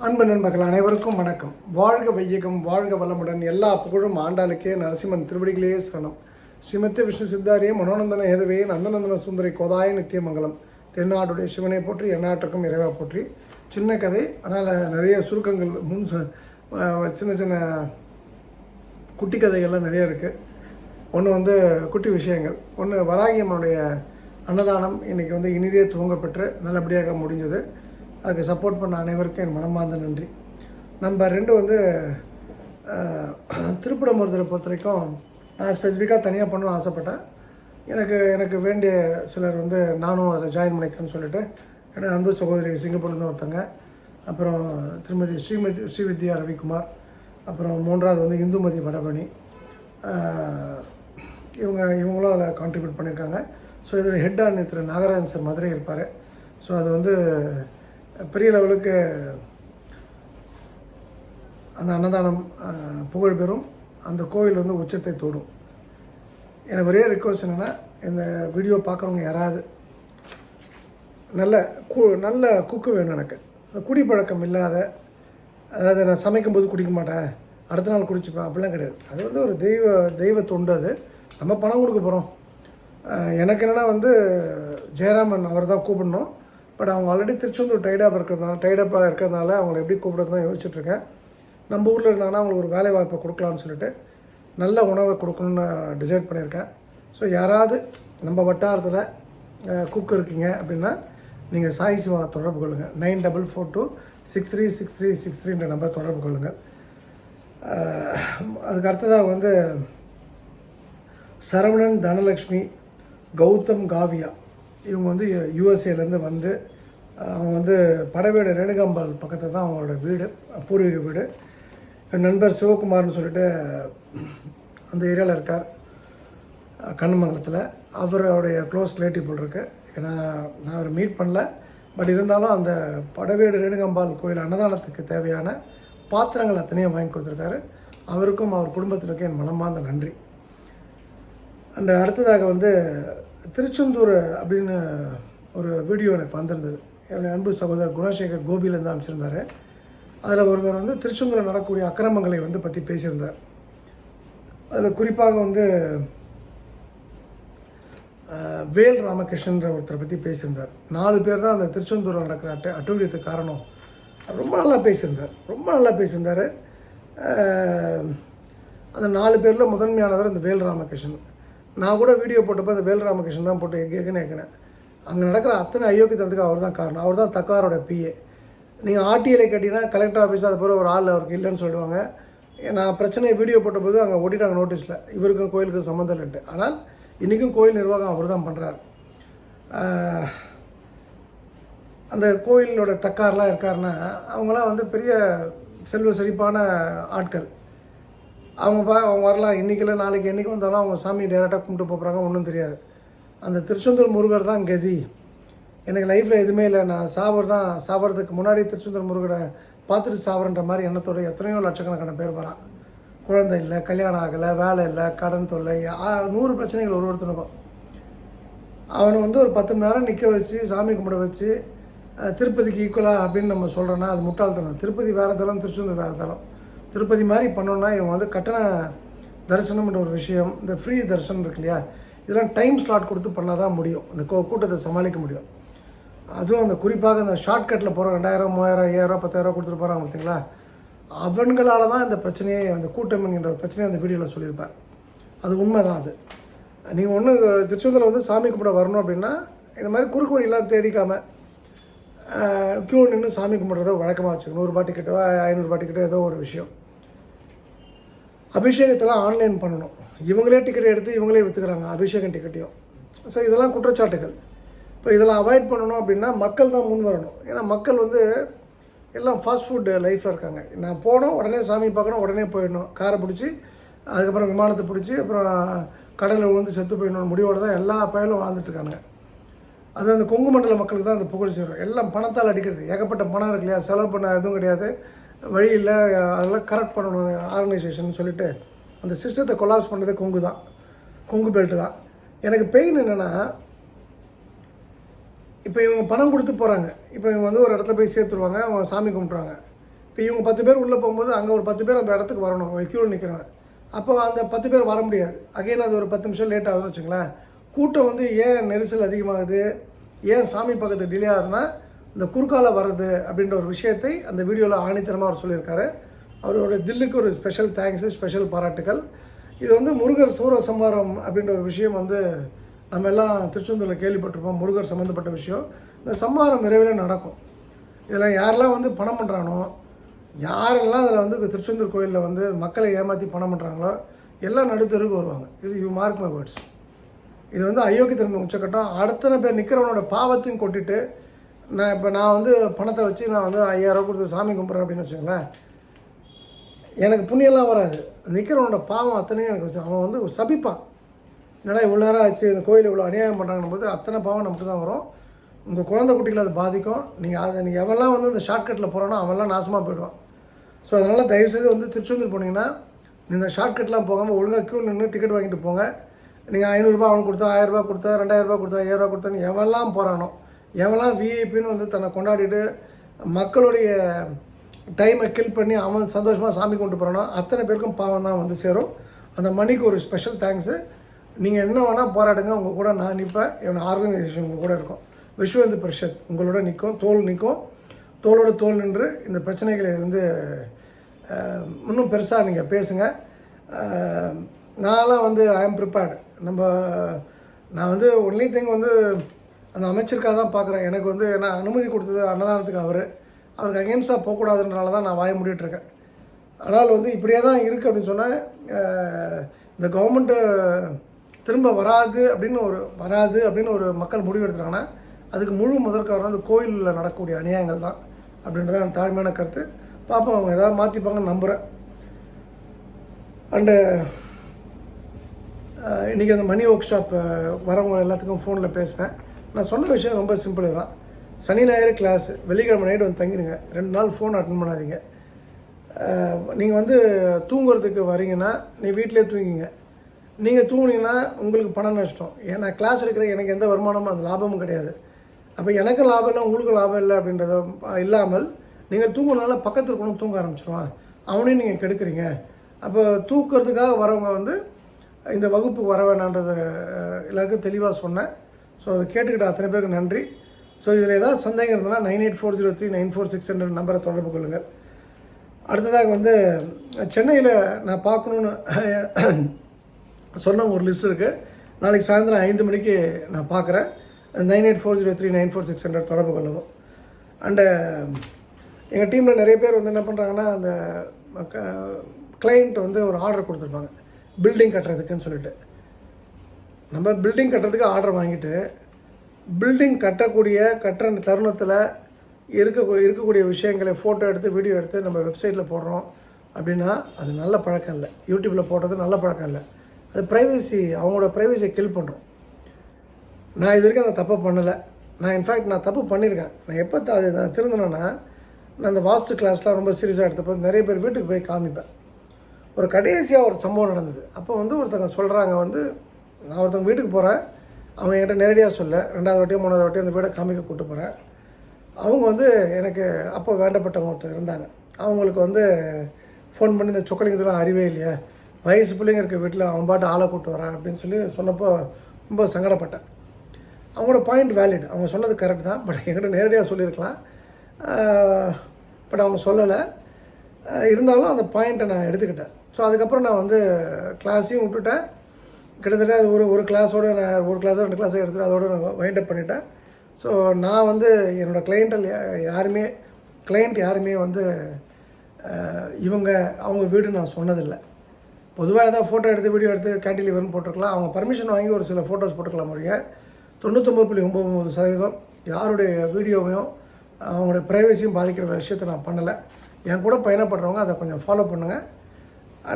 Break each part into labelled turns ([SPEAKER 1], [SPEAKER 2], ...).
[SPEAKER 1] அன்பு நண்பர்கள் அனைவருக்கும் வணக்கம். வாழ்க வையகம் வாழ்க வளமுடன். எல்லா புகழும் ஆண்டாளுக்கே நரசிம்மன் திருவடிகளே சரணம். ஸ்ரீமத்திய விஷ்ணு சித்தாரியே மனோநந்தன ஏதுவே நந்தநந்தன சுந்தரி கோதாய நித்தியமங்கலம். தென்னாடுடைய சிவனை போற்றி எந்நாட்டுக்கும் இறைவா போற்றி. சின்ன கதை அதனால் நிறைய சுருக்கங்கள் முன் ச- சின்ன சின்ன குட்டி கதைகள்லாம் நிறைய இருக்குது ஒன்று வந்து குட்டி விஷயங்கள். ஒன்று வராகியம்மனுடைய அன்னதானம் இன்றைக்கி வந்து இனிதே துவங்கப்பெற்று நல்லபடியாக முடிஞ்சது. அதுக்கு சப்போர்ட் பண்ண அனைவருக்கும் என் மனமார்ந்த நன்றி. நம்ம ரெண்டு வந்து அஹ், பொறுத்த வரைக்கும் நான் ஸ்பெசிஃபிக்காக தனியாக பண்ணணும்னு ஆசைப்பட்டேன். எனக்கு எனக்கு வேண்டிய சிலர் வந்து நானும் அதில் ஜாயின் பண்ணிக்கிறேன்னு சொல்லிட்டு என்னோட அன்பு சகோதரி சிங்கப்பூர்லேருந்து ஒருத்தங்க. அப்புறம் திருமதி ஸ்ரீமதி ஸ்ரீவித்யா ரவிக்குமார். அப்புறம் மூன்றாவது வந்து இந்துமதி வடபணி. இவங்க இவங்களும் அதில் கான்ட்ரிபியூட் பண்ணியிருக்காங்க ஸோ இதில் ஹெட்டாக திரு நாகராஜன் சார் மதுரை இருப்பார். ஸோ அது வந்து பெரிய லெவலுக்கு அந்த அன்னதானம் புகழ் பெறும். அந்த கோவில் வந்து உச்சத்தை தொடும். எனக்கு ஒரே ரிக்வஸ்ட் என்னென்னா இந்த வீடியோ பார்க்குறவங்க யாராவது நல்ல கூ நல்ல குக்கு வேணும் எனக்கு. குடிப்பழக்கம் இல்லாத அதாவது நான் சமைக்கும்போது குடிக்க மாட்டேன். அடுத்த நாள் குடிச்சுப்பேன். அப்படிலாம் கிடையாது. அது வந்து ஒரு தெய்வ தெய்வ தொண்டு அது. நம்ம பணம் கொடுக்க போகிறோம் எனக்கு என்னென்னா வந்து ஜெயராமன் அவர் தான் கூப்பிடணும். பட் அவங்க ஆல்ரெடி திருச்செந்தூர் டைடாப் இருக்கிறதுனால டைடப்பாக இருக்கிறதுனால அவங்களை எப்படி கூப்பிடுறது தான் யோசிச்சுட்ருக்கேன். நம்ம ஊரில் இருந்தாங்கன்னா அவங்களுக்கு ஒரு வேலை வாய்ப்பை கொடுக்கலாம்னு சொல்லிட்டு நல்ல உணவை கொடுக்கணும்னு டிசைட் பண்ணியிருக்கேன். ஸோ யாராவது நம்ம வட்டாரத்தில் குக் இருக்கீங்க அப்படின்னா நீங்கள் சாய் சிவா தொடர்பு கொள்ளுங்கள் nine double four two six three six three six த்ரீன்ற number தொடர்பு கொள்ளுங்கள் அதுக்கு அடுத்ததாக வந்து சரவணன் தனலக்ஷ்மி கௌதம் காவியா. இவங்க வந்து யூஎஸ்ஏலேருந்து வந்து அவங்க வந்து படவேடு ரேணுகாம்பால் பக்கத்தில் தான் அவங்களோட வீடு பூர்வீக வீடு. என் நண்பர் சிவகுமார்னு சொல்லிட்டு அந்த ஏரியாவில் இருக்கார். கண்ணமங்கலத்தில். அவருடைய க்ளோஸ் ரிலேட்டிவ் போல் இருக்கு. ஏன்னா நான் அவரை மீட் பண்ணல. பட் இருந்தாலும் அந்த படவேடு ரேணுகம்பால் கோயில் அன்னதானத்துக்கு தேவையான பாத்திரங்கள் அத்தனையும் வாங்கி கொடுத்துருக்காரு. அவருக்கும் அவர் குடும்பத்தினருக்கும் என் மனமார்ந்த நன்றி. அண்ட் அடுத்ததாக வந்து திருச்செந்தூர் அப்படின்னு ஒரு வீடியோ எனக்கு வந்திருந்தது. என்னுடைய அன்பு சகோதரர் குணசேகர் கோபியிலேருந்து அமைச்சிருந்தார். அதில் ஒருவர் வந்து திருச்செந்தூரில் நடக்கக்கூடிய அக்கிரமங்களை வந்து பற்றி பேசியிருந்தார். அதில் குறிப்பாக வந்து வேல் ராமகிருஷ்ணன்ற ஒருத்தரை பற்றி பேசியிருந்தார். நாலு பேர் தான் அந்த திருச்செந்தூரில் நடக்கிற அட்ட அட்டூழியத்துக்கு காரணம். ரொம்ப நல்லா பேசியிருந்தார். ரொம்ப நல்லா பேசியிருந்தார். அந்த நாலு பேரில் முதன்மையானவர் இந்த வேல் ராமகிருஷ்ணன். நான் கூட வீடியோ போட்டப்போ அந்த வேல் ராமகிருஷ்ணன் தான் போட்டு எங்கேன்னு எங்கினேன் அங்கே நடக்கிற அத்தனை அயோக்கியத்தனத்துக்கு அவர் தான் காரணம். அவர் தான் தக்காரோட பிஏ நீங்கள் ஆர்டிஐல கேட்டிங்கன்னா கலெக்டர் ஆஃபீஸ் அது போகிற ஒரு ஆள் அவருக்கு இல்லைன்னு சொல்லுவாங்க. நான் பிரச்சனையை வீடியோ போட்டபோது அங்கே ஓட்டிட்டாங்க நோட்டீஸில் இவருக்கும் கோயிலுக்கும் சம்மந்தம் இல்லைன்ட்டு. ஆனால் இன்றைக்கும் கோயில் நிர்வாகம் அவர் தான் பண்ணுறாரு அந்த கோயிலோட தக்கார்லாம் இருக்காருன்னா அவங்களாம் வந்து பெரிய செல்வ செழிப்பான ஆட்கள். அவங்க பா அவங்க வரலாம். இன்றைக்கி இல்லை நாளைக்கு என்றைக்கு வந்தாலும் அவங்க சாமி டேரெக்டாக கும்பிட்டு போகிறாங்க ஒன்றும் தெரியாது. அந்த திருச்செந்தூர் முருகர் தான் கதி. எனக்கு லைஃப்பில் எதுவுமே இல்லை. நான் சாவர் தான் சாவறதுக்கு முன்னாடி திருச்செந்தூர் முருகரை பார்த்துட்டு சாவறன்ற மாதிரி எண்ணத்தோட எத்தனையோ லட்சக்கணக்கான பேர் வரான் குழந்தை இல்லை கல்யாணம் ஆகலை வேலை இல்லை கடன் தொல்லை நூறு பிரச்சனைகள் ஒரு ஒருத்தனுக்கும். அவனை வந்து ஒரு பத்து மணி நேரம் நிற்க வச்சு சாமி கும்பிட வச்சு திருப்பதிக்கு ஈக்குவலாக அப்படின்னு நம்ம சொல்கிறோன்னா அது முட்டாள்தனம். திருப்பதி வேறு தளம் திருச்செந்தூர் வேறு தளம் திருப்பதி மாதிரி பண்ணோன்னா இவங்க வந்து கட்டண தரிசனம்ன்ற ஒரு விஷயம் இந்த ஃப்ரீ தரிசனம் இருக்கு இல்லையா? இதெல்லாம் டைம் ஸ்லாட் கொடுத்து பண்ணால் தான் முடியும் இந்த கூட்டத்தை சமாளிக்க முடியும். அதுவும் அந்த குறிப்பாக அந்த ஷார்ட்கட்டில் போகிற ரெண்டாயிரம் மூவாயிரம் ஐயாயிரம் பத்தாயிரம் கொடுத்துட்டு போகிறாங்க பார்த்தீங்களா? அவங்களால தான் இந்த பிரச்சனையே அந்த கூட்டம் என்கின்ற ஒரு பிரச்சனையை அந்த வீடியோவில் சொல்லியிருப்பார். அது உண்மை தான் அது. நீங்கள் ஒன்று திருச்செந்தூரில் வந்து சாமி கும்பிட வரணும் அப்படின்னா இந்த மாதிரி குறுக்கு வழியெல்லாம் தேடிக்காமல் க்யூ நின்று சாமி கும்பிட்றத வழக்கமாக வச்சுக்கணும். நூறுரூபா டிக்கெட்டோ ஐநூறுரூபா டிக்கெட்டோ ஏதோ ஒரு விஷயம். அபிஷேகத்தெல்லாம் ஆன்லைன் பண்ணணும். இவங்களே டிக்கெட் எடுத்து இவங்களே விற்றுக்கிறாங்க அபிஷேகம் டிக்கெட்டையும் ஸோ இதெல்லாம் குற்றச்சாட்டுகள். இப்போ இதெல்லாம் அவாய்ட் பண்ணணும் அப்படின்னா மக்கள் தான் முன் வரணும். ஏன்னா மக்கள் வந்து எல்லாம் ஃபாஸ்ட் ஃபுட் லைஃப்பில் இருக்காங்க. நான் போனோம் உடனே சாமி பார்க்கணும் உடனே போயிடணும். காரை பிடிச்சி அதுக்கப்புறம் விமானத்தை பிடிச்சி அப்புறம் கடலில் விழுந்து செத்து போயிடணும் முடிவோடு தான் எல்லா பயலும் வாழ்ந்துட்டுருக்காங்க அது அந்த கொங்கு மண்டல மக்களுக்கு தான் அந்த புகழ் சேரும் எல்லாம் பணத்தால் அடிக்கிறது. ஏகப்பட்ட பணம் இருக்கு இல்லையா? செலவு பண்ண எதுவும் கிடையாது. வழி இல்லை அதெல்லாம் கரெக்ட் பண்ணணும் ஆர்கனைசேஷன் சொல்லிட்டு அந்த சிஸ்டத்தை கொலாப்ஸ் பண்ணதே கொங்கு தான். கொங்கு பெல்ட்டு தான். எனக்கு பெயின் என்னென்னா இப்போ இவங்க பணம் கொடுத்து போகிறாங்க இப்போ இவங்க வந்து ஒரு இடத்துல போய் சேர்த்துருவாங்க அவங்க சாமி கும்பிட்றாங்க இப்போ இவங்க பத்து பேர் உள்ளே போகும்போது அங்கே ஒரு பத்து பேர் அந்த இடத்துக்கு வரணும் க்யூவில் நிற்கிறாங்க அப்போ அந்த பத்து பேர் வர முடியாது. அகைன் அது ஒரு பத்து நிமிஷம் லேட் ஆகுதுன்னு வச்சுங்களேன். கூட்டம் வந்து ஏன் நெரிசல் அதிகமாகுது? ஏன் சாமி பக்கத்து டிலே ஆகுதுன்னா இந்த குறுக்கால வர்றது அப்படின்ற ஒரு விஷயத்தை அந்த வீடியோவில் ஆணித்தனமாக அவர் சொல்லியிருக்காரு. அவரோட தில்லுக்கு ஒரு ஸ்பெஷல் தேங்க்ஸு ஸ்பெஷல் பாராட்டுகள் இது வந்து முருகர் சூரசம்ஹாரம் அப்படின்ற ஒரு விஷயம் வந்து நம்ம எல்லாம் திருச்செந்தூரில் கேள்விப்பட்டிருப்போம். முருகர் சம்மந்தப்பட்ட விஷயம். இந்த சம்ஹாரம் விரைவில் நடக்கும். இதெல்லாம் யாரெல்லாம் வந்து பணம் பண்ணுறானோ யாரெல்லாம் அதில் வந்து திருச்செந்தூர் கோயிலில் வந்து மக்களை ஏமாற்றி பணம் பண்ணுறாங்களோ எல்லாம் நடுத்தருக்கு வருவாங்க. இது யூ மார்க் மை வேர்ட்ஸ் இது வந்து அயோக்கியத்தின் உச்சக்கட்டம். அடுத்தனை பேர் நிற்கிறவனோட பாவத்தையும் கொட்டிட்டு நான் இப்போ நான் வந்து பணத்தை வச்சு நான் வந்து ஐயாயிரம் கொடுத்து சாமி கும்பிட்றேன் அப்படின்னு வச்சுக்கோங்களேன். எனக்கு புண்ணியெல்லாம் வராது. நிற்கிறவனோட பாவம் அத்தனையும் எனக்கு வச்சு அவன் வந்து சபிப்பான். என்னடா இவ்வளோ நேரம் ஆச்சு இந்த கோயில் இவ்வளோ அநியாயம் பண்ணுறாங்கன்னு போது அத்தனை பாவம் நமக்கு தான் வரும். உங்கள் குழந்தை குட்டிகளை அது பாதிக்கும். நீங்கள் அதை நீங்கள் எவெல்லாம் வந்து இந்த ஷார்ட்கட்டில் போகிறானோ அவன்லாம் நாசமாக போயிடுவான். ஸோ அதனால் தயவுசெய்து வந்து திருச்செந்தூர் போனீங்கன்னா இந்த ஷார்ட்கட்லாம் போகாமல் ஒழுங்காக க்யூ நின்று டிக்கெட் வாங்கிட்டு போங்க. நீங்கள் ஐநூறுரூபா அவனுக்கு கொடுத்தா ஆயிரரூபா கொடுத்தா ரெண்டாயிரரூபா கொடுத்தா ஐயாயிரரூபா கொடுத்தான்னு எவெல்லாம் போகிறானோ எவெல்லாம் விஐபின்னு வந்து தன்னை கொண்டாடிட்டு மக்களுடைய டைமை கில் பண்ணி அவன் சந்தோஷமாக சாமி கொண்டு போகிறானோ அத்தனை பேருக்கும் பாவம் தான் வந்து சேரும். அந்த மணிக்கு ஒரு ஸ்பெஷல் தேங்க்ஸு நீங்கள் என்ன வேணால் போராடுங்க உங்கள் கூட நான் நிற்பேன் என் ஆர்கனைசேஷன் உங்கள் கூட இருக்கும். விஸ்வ இந்து பரிஷத் உங்களோட நிற்கும் தோல் நிற்கும் தோளோட தோல் நின்று இந்த பிரச்சனைகளை வந்து இன்னும் பெருசாக நீங்கள் பேசுங்க. நான்லாம் வந்து ஐ எம் ப்ரிப்பேர்டு நம்ம நான் வந்து ஒன்லி திங் வந்து அந்த அமைச்சருக்காக தான் பார்க்குறேன். எனக்கு வந்து என்ன அனுமதி கொடுத்தது அன்னதானத்துக்கு அவர். அவருக்கு அகேன்ஸ்டாக போகக்கூடாதுன்றனால தான் நான் வாய முடிட்டுருக்கேன் ஆனால் வந்து இப்படியே தான் இருக்குது அப்படின்னு சொன்னால் இந்த கவர்மெண்ட்டு திரும்ப வராது அப்படின்னு ஒரு வராது அப்படின்னு ஒரு மக்கள் முடிவு எடுத்துட்டாங்கன்னா அதுக்கு முழு முதற்காரணம் அந்த கோயிலில் நடக்கக்கூடிய அநியாயங்கள் தான் அப்படின்றத என் தாழ்மையான கருத்து. பார்ப்போம் அவங்க எதாவது மாற்றிப்பாங்கன்னு நம்புகிறேன் அண்டு இன்றைக்கி அந்த மணி ஒர்க் ஷாப் வரவங்க எல்லாத்துக்கும் ஃபோனில் பேசினேன் நான் சொன்ன விஷயம் ரொம்ப சிம்பிள் தான். சனி ஞாயிறு கிளாஸ் வெள்ளிக்கிழமை நைட்டு வந்து தங்கிடுங்க ரெண்டு நாள் ஃபோன் அட்டன் பண்ணாதீங்க. நீங்கள் வந்து தூங்குறதுக்கு வரீங்கன்னா நீ வீட்டிலே தூங்கிங்க. நீங்கள் தூங்குனீங்கன்னா உங்களுக்கு பணம் நஷ்டம். ஏன்னா கிளாஸ் இருக்கிற எனக்கு எந்த வருமானமும் அது லாபமும் கிடையாது. அப்போ எனக்கும் லாபம் இல்லை உங்களுக்கும் லாபம் இல்லை அப்படின்றத இல்லாமல் நீங்கள் தூங்கினாலும் பக்கத்தில் இருக்கணும் தூங்க ஆரம்பிச்சிருவான். அவனையும் நீங்கள் கெடுக்குறீங்க. அப்போ தூக்கிறதுக்காக வரவங்க வந்து இந்த வகுப்புக்கு வர வேணான்றத எல்லாருக்கும் தெளிவாக சொன்னேன். ஸோ அதை கேட்டுக்கிட்ட அத்தனை பேருக்கு நன்றி. ஸோ இதில் ஏதாவது சந்தேகம் இருந்ததுன்னா nine eight four zero three nine four six hundred நம்பரை தொடர்பு கொள்ளுங்கள். அடுத்ததாக வந்து சென்னையில் நான் பார்க்கணுன்னு சொன்ன ஒரு லிஸ்ட் இருக்குது நாளைக்கு சாயந்தரம் ஐந்து மணிக்கு நான் பார்க்குறேன். Nine eight four zero three nine four six hundred தொடர்பு கொள்ளவும். அண்டு எங்கள் டீமில் நிறைய பேர் வந்து என்ன பண்ணுறாங்கன்னா அந்த கிளைண்ட் வந்து ஒரு ஆர்டர் கொடுத்துருப்பாங்க. பில்டிங் கட்டுறதுக்குன்னு சொல்லிட்டு. நம்ம பில்டிங் கட்டுறதுக்கு ஆர்டர் வாங்கிட்டு பில்டிங் கட்டக்கூடிய கட்டுற தருணத்தில் இருக்க இருக்கக்கூடிய விஷயங்களை ஃபோட்டோ எடுத்து வீடியோ எடுத்து நம்ம வெப்சைட்டில் போடுறோம் அப்படின்னா அது நல்ல பழக்கம் இல்லை. யூடியூப்பில் போடுறது நல்ல பழக்கம் இல்லை. அது ப்ரைவசி அவங்களோட ப்ரைவசியை கில் பண்ணுறோம் நான் இது வரைக்கும் அந்த தப்பை பண்ணலை. நான் இன்ஃபேக்ட் நான் தப்பு பண்ணியிருக்கேன் நான் எப்போ அது நான் திருந்தினேன்னா நான் அந்த வாஸ்து கிளாஸ்லாம் ரொம்ப சீரியஸாக எடுத்தப்போ நிறைய பேர் வீட்டுக்கு போய் காமிப்பேன். ஒரு கடைசியாக ஒரு சம்பவம் நடந்தது. அப்போ வந்து ஒருத்தங்க சொல்கிறாங்க வந்து நான் ஒருத்தங்க வீட்டுக்கு போகிறேன் அவங்க என்கிட்ட நேரடியாக சொல்ல ரெண்டாவது வாட்டியும் மூணாவது வாட்டியும் அந்த வீடை காமிக்க கூட்டு போகிறேன் அவங்க வந்து எனக்கு அப்போ வேண்டப்பட்டவங்க ஒருத்தர் இருந்தாங்க. அவங்களுக்கு வந்து ஃபோன் பண்ணி இந்த சொக்கலிங்க இதெல்லாம் அறிவே இல்லையா. வயசு பிள்ளைங்க இருக்க வீட்டில் அவன் பாட்டு ஆளை கூட்டு வரேன் அப்படின்னு சொல்லி சொன்னப்போ ரொம்ப சங்கடப்பட்டேன். அவங்களோட பாயிண்ட் வேலிட் அவங்க சொன்னது கரெக்ட் தான். பட் என்கிட்ட நேரடியாக சொல்லியிருக்கலாம். பட் அவங்க சொல்லலை. இருந்தாலும் அந்த பாயிண்ட்டை நான் எடுத்துக்கிட்டேன். ஸோ அதுக்கப்புறம் நான் வந்து கிளாஸையும் விட்டுட்டேன். கிட்டத்தட்ட அது ஒரு ஒரு கிளாஸோடு நான் ஒரு கிளாஸோ ரெண்டு கிளாஸோ எடுத்துகிட்டு அதோட நான் வைண்ட் அப் பண்ணிட்டேன். ஸோ நான் வந்து என்னோடய கிளைண்ட்டில் யாருமே கிளைண்ட் யாருமே வந்து இவங்க அவங்க வீடு நான் சொன்னதில்லை. பொதுவாக ஏதாவது ஃபோட்டோ எடுத்து வீடியோ எடுத்து கேண்டிலிவர்னு போட்டிருக்கலாம். அவங்க பர்மிஷன் வாங்கி ஒரு சில ஃபோட்டோஸ் போட்டுக்கலாம் ஒழிய தொண்ணூத்தொம்பது புள்ளி ஒம்பது ஒம்பது சதவீதம் யாருடைய வீடியோவையும் அவங்களுடைய ப்ரைவசியும் பாதிக்கிற விஷயத்தை நான் பண்ணலை. என் கூட பயணப்படுறவங்க அதை கொஞ்சம் ஃபாலோ பண்ணுங்கள்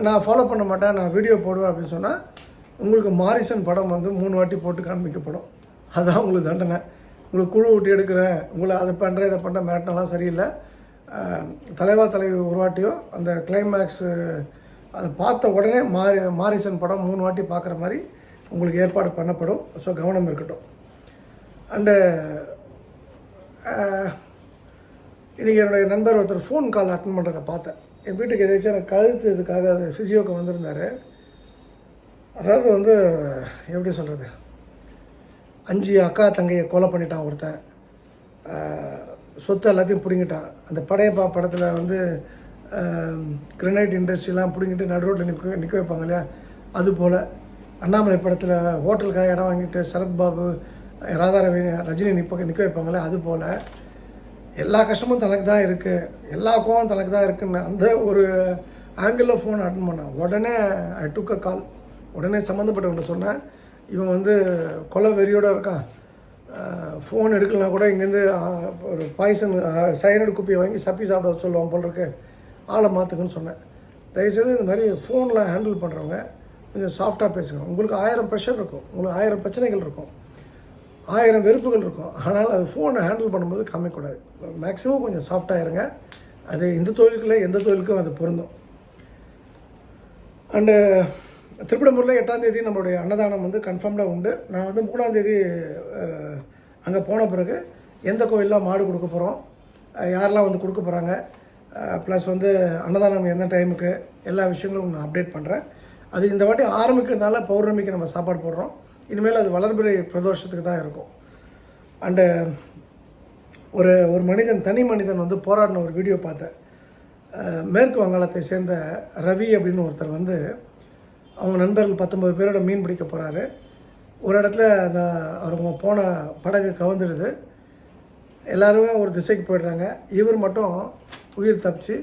[SPEAKER 1] நான் ஃபாலோ பண்ண மாட்டேன். நான் வீடியோ போடுவேன் அப்படின்னு சொன்னால் உங்களுக்கு மாரிசன் படம் வந்து மூணு வாட்டி போட்டு காண்பிக்கப்படும். அதுதான் உங்களுக்கு தண்டனை. உங்களுக்கு குழு விட்டு எடுக்கிறேன். உங்களை அதை பண்ணுறேன் இதை பண்ணுற மிரட்டினலாம் சரியில்லை. தலைவா தலைவி ஒரு வாட்டியோ அந்த கிளைமேக்ஸு அதை பார்த்த உடனே மாரி மாரிசன் படம் மூணு வாட்டி பார்க்குற மாதிரி உங்களுக்கு ஏற்பாடு பண்ணப்படும். ஸோ கவனம் இருக்கட்டும். அண்டு இன்றைக்கி என்னுடைய நண்பர் ஒருத்தர் ஃபோன் கால் அட்டன் பண்ணுறதை பார்த்தேன். என் வீட்டுக்கு எதாச்சும் எனக்கு கழுத்து இதுக்காக ஃபிசியோக்கு வந்திருந்தார். அதாவது வந்து எப்படி சொல்கிறது அஞ்சு அக்கா தங்கையை கொலை பண்ணிட்டான் ஒருத்தன். சொத்து எல்லாத்தையும் பிடுங்கிட்டான். அந்த படையப்பா படத்தில் வந்து கிரனைட் இண்டஸ்ட்ரிலாம் பிடுங்கிட்டு நடு ரோட்டில் நிற்க நிற்க வைப்பாங்க இல்லையா? அது போல். அண்ணாமலை படத்தில் ஹோட்டலுக்காக இடம் வாங்கிட்டு சரத்பாபு ராதாரவி ரஜினி நிற்ப நிற்க வைப்பாங்களே அது போல். எல்லா கஷ்டமும் தனக்கு தான் இருக்குது எல்லா கோவம் தனக்கு தான் இருக்குன்னு அந்த ஒரு ஆங்கிளில் ஃபோன் அட்டன் பண்ணேன். உடனே ஐ டுக் அ கால் உடனே சம்மந்தப்பட்டவன்ட்ட சொன்னேன் இவன் வந்து கொலை வெறியோடு இருக்கான். ஃபோன் எடுக்கலனா கூட இங்கேருந்து ஒரு பாய்சன் சைனடு குப்பியை வாங்கி சப்பி சாப்பிட சொல்லுவான் போல் இருக்கு. ஆளை மாற்றுக்குன்னு சொன்னேன். தயவுசெய்து இந்த மாதிரி ஃபோனில் ஹேண்டில் பண்ணுறவங்க கொஞ்சம் சாஃப்டாக பேசுங்க. உங்களுக்கு ஆயிரம் ப்ரெஷர் இருக்கும். உங்களுக்கு ஆயிரம் பிரச்சனைகள் இருக்கும். ஆயிரம் வெறுப்புகள் இருக்கும். ஆனால் அது ஃபோனை ஹேண்டில் பண்ணும்போது காமிக்கூடாது மேக்ஸிமம் கொஞ்சம் சாஃப்டாக இருங்க. அது இந்த தொழிலுக்குள்ளே எந்த தொழிலுக்கும் அது பொருந்தும். அண்டு திருப்படம்பூரில் எட்டாம் தேதி நம்மளுடைய அன்னதானம் வந்து கன்ஃபார்ம்டாக உண்டு. நான் வந்து மூணாம் தேதி அங்கே போன பிறகு எந்த கோயிலில் மாடு கொடுக்க போகிறோம் யாரெல்லாம் வந்து கொடுக்க போகிறாங்க ப்ளஸ் வந்து அன்னதானம் எந்த டைமுக்கு எல்லா விஷயங்களும் நான் அப்டேட் பண்ணுறேன் அது இந்த வாட்டி ஆரம்பிக்கிறதுனால பௌர்ணமிக்கு நம்ம சாப்பாடு போடுறோம். இனிமேல் அது வளர்பிறை பிரதோஷத்துக்கு தான் இருக்கும். அண்டு ஒரு ஒரு மனிதன் தனி மனிதன் வந்து போராடின ஒரு வீடியோ பார்த்தேன். மேற்கு வங்காளத்தை சேர்ந்த ரவி அப்படின்னு ஒருத்தர் வந்து அவங்க நண்பர்கள் பத்தொம்பது பேரோட மீன் பிடிக்க போகிறாரு ஒரு இடத்துல அந்த அவங்க போன படகு கவுந்துடுது. எல்லாருமே ஒரு திசைக்கு போயிடுறாங்க. இவர் மட்டும் உயிர் தப்பிச்சு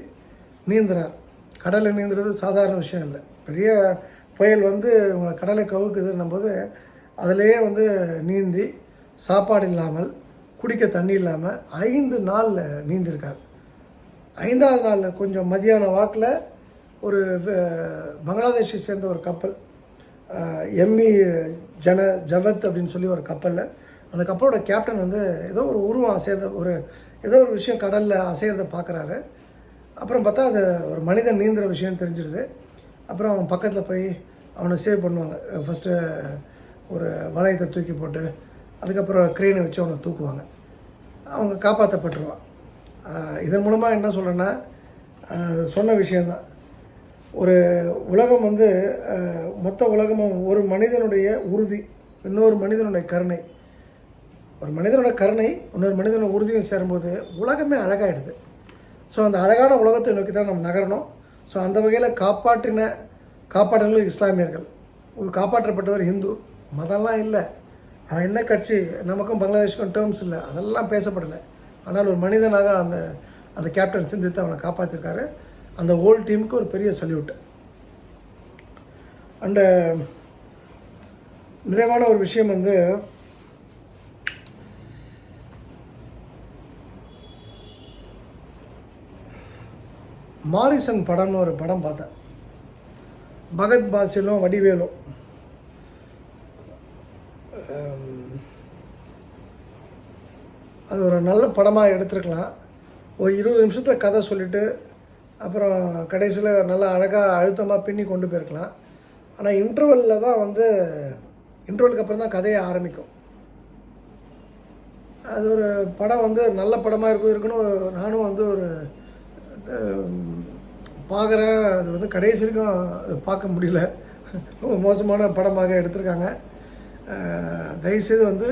[SPEAKER 1] நீந்துறார். கடலில் நீந்துறது சாதாரண விஷயம் இல்லை. பெரிய புயல் வந்து உங்களை கடலை கவுக்குதுன்னும் போது அதிலேயே வந்து நீந்தி சாப்பாடு இல்லாமல் குடிக்க தண்ணி இல்லாமல் ஐந்து நாளில் நீந்திருக்கார். ஐந்தாவது நாளில் கொஞ்சம் மதியான வாக்கில் ஒரு பங்களாதேஷை சேர்ந்த ஒரு கப்பல் எம்இ ஜன ஜவத் அப்படின்னு சொல்லி ஒரு கப்பலில் அந்த கப்பலோட கேப்டன் வந்து ஏதோ ஒரு உருவம் அசைறத ஒரு ஏதோ ஒரு விஷயம் கடலில் அசைறதை பார்க்குறாரு அப்புறம் பார்த்தா அது ஒரு மனிதன் நீந்துற விஷயம் தெரிஞ்சிருது. அப்புறம் அவன் பக்கத்தில் போய் அவனை சேவ் பண்ணுவாங்க. ஃபஸ்ட்டு ஒரு வளையத்தை தூக்கி போட்டு அதுக்கப்புறம் க்ரெயினை வச்சு அவனை தூக்குவாங்க. அவங்க காப்பாற்றப்பட்டுருவான் இதன் மூலமாக என்ன சொல்கிறேன்னா சொன்ன விஷயந்தான் ஒரு உலகம் வந்து மொத்த உலகமும் ஒரு மனிதனுடைய உறுதி இன்னொரு மனிதனுடைய கருணை. ஒரு மனிதனோட கருணை இன்னொரு மனிதனோட உறுதியும் சேரும்போது உலகமே அழகாயிடுது. ஸோ அந்த அழகான உலகத்தை நோக்கி தான் நம்ம நகரணும். ஸோ அந்த வகையில் காப்பாற்றின காப்பாற்றினர்கள் இஸ்லாமியர்கள். ஒரு காப்பாற்றப்பட்டவர் ஹிந்து. மதம்லாம் இல்லை. அவன் என்ன கட்சி? நமக்கும் பங்களாதேஷுக்கும் டேர்ம்ஸ் இல்லை. அதெல்லாம் பேசப்படலை. ஆனால் ஒரு மனிதனாக அந்த அந்த கேப்டன் சிந்தித்து அவனை காப்பாற்றிருக்காரு அந்த ஹோல் டீமுக்கு ஒரு பெரிய சல்யூட் அண்டு uh, நிறைவான ஒரு விஷயம் வந்து மாரிசன் படம்னு ஒரு படம் பார்த்தேன். பகத் பாசிலும் வடிவேலும். Um, அது ஒரு நல்ல படமாக எடுத்துருக்கலாம். ஒரு இருபது நிமிஷத்தில் கதை சொல்லிவிட்டு அப்புறம் கடைசியில் நல்லா அழகாக அழுத்தமாக பின்னி கொண்டு போயிருக்கலாம். ஆனால் இன்டர்வலில் தான் வந்து இன்டர்வலுக்கு அப்புறம் தான் கதையை ஆரம்பிக்கும். அது ஒரு படம் வந்து நல்ல படமாக இருக்கும் இருக்குன்னு நானும் வந்து ஒரு பார்க்குறேன் அது வந்து கடைசி வரைக்கும் அது பார்க்க முடியல. ரொம்ப மோசமான படமாக எடுத்திருக்காங்க. தயவுசெய்து வந்து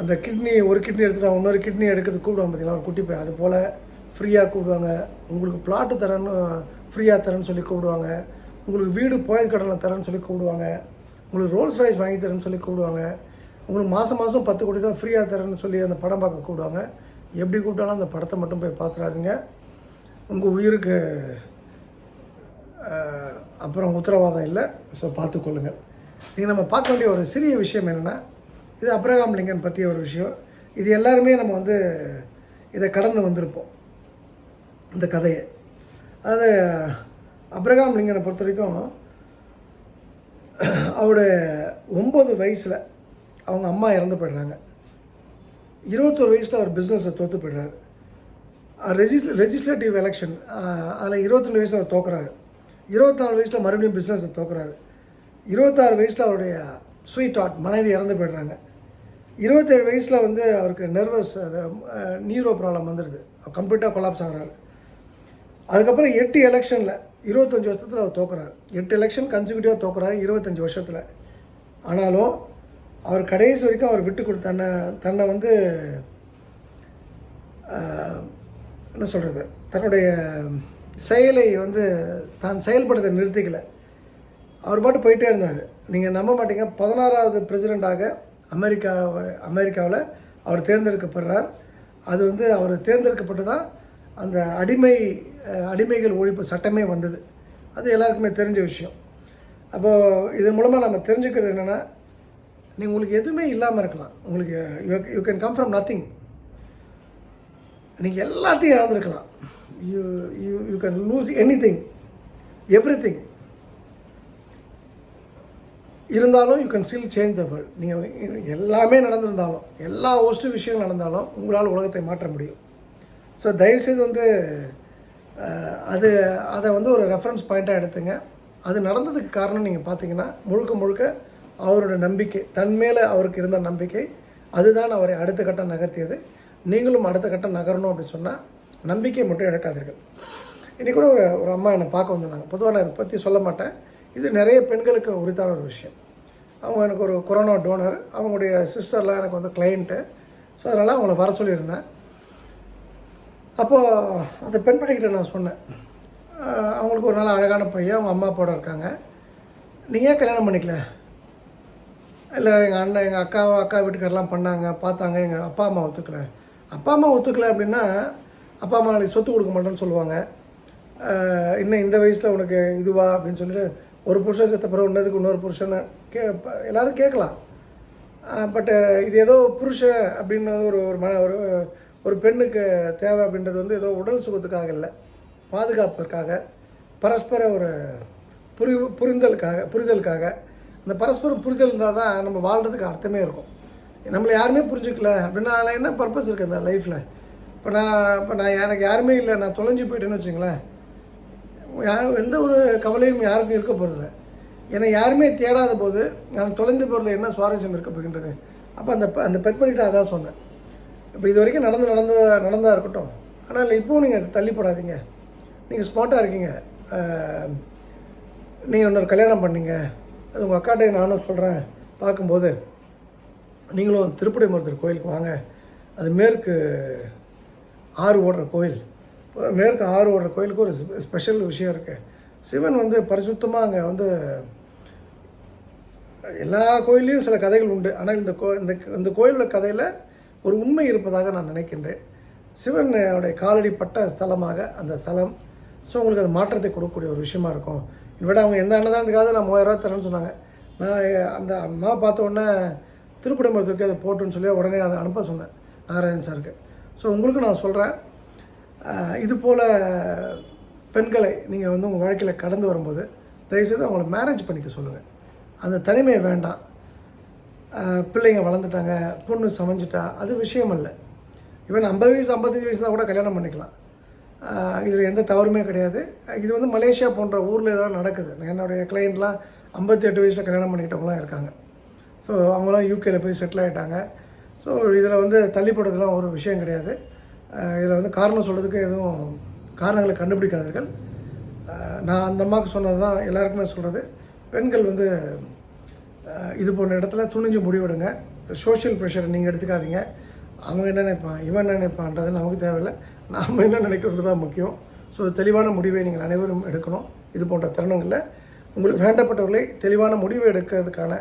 [SPEAKER 1] அந்த கிட்னி ஒரு கிட்னி எடுத்துகிட்டு இன்னொரு கிட்னி எடுக்கிறது கூப்பிடுவோம் பார்த்தீங்களா ஒரு குட்டி போய் அது போல் ஃப்ரீயாக கூப்பிடுவாங்க. உங்களுக்கு பிளாட்டு தரேன்னு ஃப்ரீயாக தரேன்னு சொல்லி கூப்பிடுவாங்க. உங்களுக்கு வீடு புயல் கடலில் தரேன்னு சொல்லி கூப்பிடுவாங்க. உங்களுக்கு ரோல்ஸ் ரைஸ் வாங்கி தரேன்னு சொல்லி கூப்பிடுவாங்க. உங்களுக்கு மாதம் மாதம் பத்து கோடி ரூபா ஃப்ரீயாக தரேன்னு சொல்லி அந்த படம் பார்க்க கூப்பிடுவாங்க. எப்படி கூப்பிட்டாலும் அந்த படத்தை மட்டும் போய் பார்த்துறாதீங்க உங்கள் உயிருக்கு அப்புறம் உத்தரவாதம் இல்லை. ஸோ பார்த்துக்கொள்ளுங்கள் நீங்கள் நம்ம பார்க்க வேண்டிய ஒரு சிறிய விஷயம் என்னென்னா இது அப்ரகாம் லிங்கன் பற்றிய ஒரு விஷயம். இது எல்லாருமே நம்ம வந்து இதை கடந்து வந்திருப்போம். இந்த கதையை. அதாவது அப்ரகாம் லிங்கனை பொறுத்த வரைக்கும் அவருடைய ஒம்பது வயசில் அவங்க அம்மா இறந்து போயிடுறாங்க. இருபத்தொரு வயசில் அவர் பிஸ்னஸை தோற்று போயிடுறாரு. ரெஜிஸ் லெஜிஸ்லேட்டிவ் எலெக்ஷன் அதில் இருபத்தொன்று வயசில் அவர் தோக்குறாரு. இருபத்தாறு வயசில் மறுபடியும் பிஸ்னஸை தோக்குறாரு. இருபத்தாறு வயசில் அவருடைய ஸ்வீட் ஹார்ட் மனைவி இறந்து போயிடுறாங்க. இருபத்தேழு வயசில் வந்து அவருக்கு நர்வஸ் அது நியூரோ ப்ராப்ளம் வந்துடுது கம்ப்ளீட்டாக கொலாப்ஸ் ஆகிறாரு. அதுக்கப்புறம் எட்டு எலெக்ஷனில் இருபத்தஞ்சி வருஷத்தில் அவர் தோக்குறாரு. எட்டு எலெக்ஷன் கன்சிக்யூட்டிவாக தோக்குறாரு இருபத்தஞ்சி வருஷத்தில். ஆனாலும் அவர் கடைசி வரைக்கும் அவர் விட்டு கொடு தன்னை தன்னை வந்து என்ன சொல்கிறது தன்னுடைய செயலை வந்து தான் செயல்படுத்த நிறுத்திக்கலை. அவர் பாட்டு போயிட்டே இருந்தார். நீங்கள் நம்ப மாட்டீங்க. பதினாறாவது பிரசிடெண்ட்டாக அமெரிக்கா அமெரிக்காவில் அவர் தேர்ந்தெடுக்கப்படுறார். அது வந்து அவர் தேர்ந்தெடுக்கப்பட்டு தான் அந்த அடிமை அடிமைகள் ஒழிப்பு சட்டமே வந்தது. அது எல்லாருக்குமே தெரிஞ்ச விஷயம். அப்போது இதன் மூலமாக நம்ம தெரிஞ்சுக்கிறது என்னென்னா நீ உங்களுக்கு எதுவுமே இல்லாமல் இருக்கலாம். உங்களுக்கு you can come from nothing நீங்கள் எல்லாத்தையும் இழந்திருக்கலாம். You you you can lose any thing every thing இருந்தாலும் you can still change the world நீங்கள் எல்லாமே நடந்திருந்தாலும் எல்லா ஒஸ்ட்டு விஷயங்கள் நடந்தாலும் உங்களால் உலகத்தை மாற்ற முடியும். ஸோ தயவுசெய்து வந்து அது அதை வந்து ஒரு ரெஃபரன்ஸ் பாயிண்ட்டாக எடுத்துங்க. அது நடந்ததுக்கு காரணம் நீங்கள் பார்த்தீங்கன்னா முழுக்க முழுக்க அவரோட நம்பிக்கை தன் மேலே அவருக்கு இருந்த நம்பிக்கை அதுதான் அவரை அடுத்த கட்டம் நகர்த்தியது. நீங்களும் அடுத்த கட்டம் நகரணும் அப்படின்னு சொன்னால் நம்பிக்கை மட்டும் இழக்காதீர்கள். இன்னைக்கு கூட ஒரு ஒரு அம்மா என்னை பார்க்க வந்திருந்தாங்க. பொதுவாக நான் இதை பற்றி சொல்ல மாட்டேன். இது நிறைய பெண்களுக்கு உரித்தான ஒரு விஷயம். அவங்க எனக்கு ஒரு கொரோனா டோனர் அவங்களுடைய சிஸ்டர்லாம் எனக்கு வந்து கிளைண்ட்டு ஸோ அதனால் அவங்கள வர சொல்லியிருந்தேன். அப்போது அந்த பெண்மணிக்கிட்ட நான் சொன்னேன். அவங்களுக்கு ஒரு நல்ல அழகான பையன் அவங்க அம்மா அப்பாவோட இருக்காங்க. நீங்கள் ஏன் கல்யாணம் பண்ணிக்கல? இல்லை எங்கள் அண்ணன் எங்கள் அக்கா அக்கா வீட்டுக்காரெலாம் பண்ணாங்க பார்த்தாங்க எங்கள் அப்பா அம்மா ஒத்துக்கல. அப்பா அம்மா ஒத்துக்கல அப்படின்னா அப்பா அம்மா நாளைக்கு சொத்து கொடுக்க மாட்டேன்னு சொல்லுவாங்க. இன்னும் இந்த வயசில் உனக்கு இதுவா? அப்படின்னு சொல்லிட்டு ஒரு புருஷன் செத்த பிறகு உன்னதுக்கு இன்னொரு புருஷனை கே எல்லோரும் கேட்கலாம். பட்டு இது ஏதோ புருஷன் அப்படின்னு ஒரு ஒரு மன ஒரு ஒரு பெண்ணுக்கு தேவை அப்படின்றது வந்து ஏதோ உடல் சுகத்துக்காக இல்லை பாதுகாப்பிற்காக பரஸ்பர ஒரு புரி புரிதலுக்காக புரிதலுக்காக. இந்த பரஸ்பரம் புரிதல் இருந்தால் தான் நம்ம வாழ்கிறதுக்கு அர்த்தமே இருக்கும். நம்மளை யாருமே புரிஞ்சுக்கல அப்படின்னா அதில் என்ன பர்பஸ் இருக்குது அந்த லைஃப்பில் இப்போ நான் இப்போ நான் எனக்கு யாருமே இல்லை நான் தொலைஞ்சு போயிட்டேன்னு வச்சுங்களேன். யாரும் எந்த ஒரு கவலையும் யாருக்கும் இருக்க போகிறதில்ல என்னை யாருமே தேடாத போது நான் தொலைந்து போகிறதுல என்ன சுவாரஸ்யம் இருக்க போகின்றது? அப்போ அந்த பெ- அந்த பெண்மணிகிட்ட அதான் சொன்னேன். இப்போ இது வரைக்கும் நடந்து நடந்து நடந்தா இருக்கட்டும். ஆனால் இப்போவும் நீங்கள் தள்ளிப்படாதீங்க. நீங்கள் ஸ்மார்ட்டாக இருக்கீங்க. நீங்கள் இன்னொரு கல்யாணம் பண்ணீங்க. அது உங்கள் அக்காட்டே நானும் சொல்கிறேன் பார்க்கும்போது நீங்களும் திருப்படி மருத்துவர் கோயிலுக்கு வாங்க. அது மேற்கு ஆறு ஓடுற கோயில். இப்போ மேற்கு ஆறு ஓடுற கோயிலுக்கு ஒரு ஸ்பெஷல் விஷயம் இருக்குது சிவன் வந்து பரிசுத்தமாக அங்கே வந்து எல்லா கோயிலையும் சில கதைகள் உண்டு. ஆனால் இந்த கோ இந்த இந்த கோயிலோட கதையில் ஒரு உண்மை இருப்பதாக நான் நினைக்கின்றேன். சிவனுடைய காலடிப்பட்ட ஸ்தலமாக அந்த ஸ்தலம் ஸோ உங்களுக்கு அது மாற்றத்தை கொடுக்கக்கூடிய ஒரு விஷயமா இருக்கும். இதை அவங்க எந்த அன்னதானத்துக்காக நான் மூவாயிரம் ரூபா தரேன்னு சொன்னாங்க. நான் அந்த அம்மா பார்த்த உடனே திருப்பதி அதை போட்டுன்னு சொல்லி உடனே அதை அனுப்ப சொன்னேன். நாராயண் சாருக்கு. ஸோ உங்களுக்கு நான் சொல்கிறேன் இது போல் பெண்களை நீங்கள் வந்து உங்கள் வாழ்க்கையில் கடந்து வரும்போது தயவுசெய்து அவங்கள மேரேஜ் பண்ணிக்க சொல்லுங்கள் அந்த தனிமை வேண்டாம். பிள்ளைங்க வளர்ந்துட்டாங்க பொண்ணு சமைஞ்சிட்டா அது விஷயம் இல்லை ஈவன் ஐம்பது வயசு ஐம்பத்தஞ்சு வயசு தான் கூட கல்யாணம் பண்ணிக்கலாம். இதில் எந்த தவறுமே கிடையாது. இது வந்து மலேசியா போன்ற ஊரில் இதெல்லாம் நடக்குது. என்னுடைய கிளைண்ட்லாம் ஐம்பத்தி எட்டு வயசில் கல்யாணம் பண்ணிக்கிட்டவங்களாம் இருக்காங்க. ஸோ அவங்களாம் யூகேல போய் செட்டில் ஆகிட்டாங்க ஸோ இதில் வந்து தள்ளிப்படுறதுலாம் ஒரு விஷயம் கிடையாது. இதில் வந்து காரணம் சொல்கிறதுக்கு எதுவும் காரணங்களை கண்டுபிடிக்காதீர்கள். நான் அந்த அம்மாவுக்கு சொன்னது தான் எல்லாருக்குமே சொல்கிறது பெண்கள் வந்து இது போன்ற இடத்துல துணிஞ்சு முடிவெடுங்க. சோஷியல் ப்ரெஷரை நீங்கள் எடுத்துக்காதீங்க. அவங்க என்ன நினைப்பான் இவன் என்ன நினைப்பான்றது நமக்கு தேவையில்லை. நாம் என்ன நினைக்கிறது தான் முக்கியம். ஸோ தெளிவான முடிவை நீங்கள் அனைவரும் எடுக்கணும். இது போன்ற தருணங்களில் உங்களுக்கு வேண்டப்பட்டவர்களை தெளிவான முடிவு எடுக்கிறதுக்கான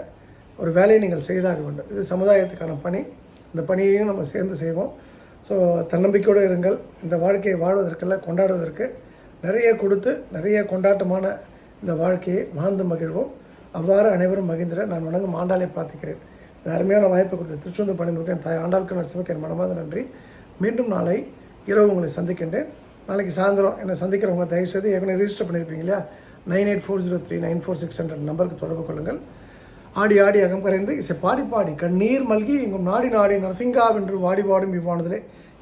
[SPEAKER 1] ஒரு வேலையை நீங்கள் செய்தாக வேண்டும். இது சமுதாயத்துக்கான பணி. இந்த பணியையும் நம்ம சேர்ந்து செய்வோம். ஸோ தன்னம்பிக்கையோடு இருங்கள். இந்த வாழ்க்கையை வாழ்வதற்கெல்லாம் கொண்டாடுவதற்கு நிறைய கொடுத்து நிறைய கொண்டாட்டமான இந்த வாழ்க்கையை வாழ்ந்து மகிழ்வோம். அவ்வாறு அனைவரும் மகிழ்ந்திட நான் வணங்கும் ஆண்டாளை பிரார்த்திக்கிறேன். இந்த அருமையான வாய்ப்பு கொடுத்த திருச்செந்தூர் என் தாய் ஆண்டாளுக்கு நான் சிவக்க என் மனமாத நன்றி. மீண்டும் நாளை இரவு உங்களை சந்திக்கின்றேன். நாளைக்கு சாயந்தரம் என்னை சந்திக்கிறவங்க தயவுசெய்து ஏற்கனவே ரிஜிஸ்டர் பண்ணியிருப்பீங்க இல்லையா? Nine eight four zero three nine four six hundred நம்பருக்கு தொடர்பு கொள்ளுங்கள். ஆடி ஆடி அகம் கரைந்து இசை பாடி பாடி கண்ணீர் மல்கி இங்கும் நாடி நாடி நரசிங்கா என்று வாடி பாடும் இவ்வானதிலே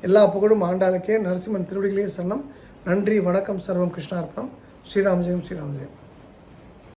[SPEAKER 1] எல்லா புகழும் ஆண்டாளுக்கே. நரசிம்மன் திருவடிகளே சரணம். நன்றி வணக்கம் சர்வம் கிருஷ்ணார்ப்பணம். ஸ்ரீராம் ஜெயம் ஸ்ரீராம் ஜெயம்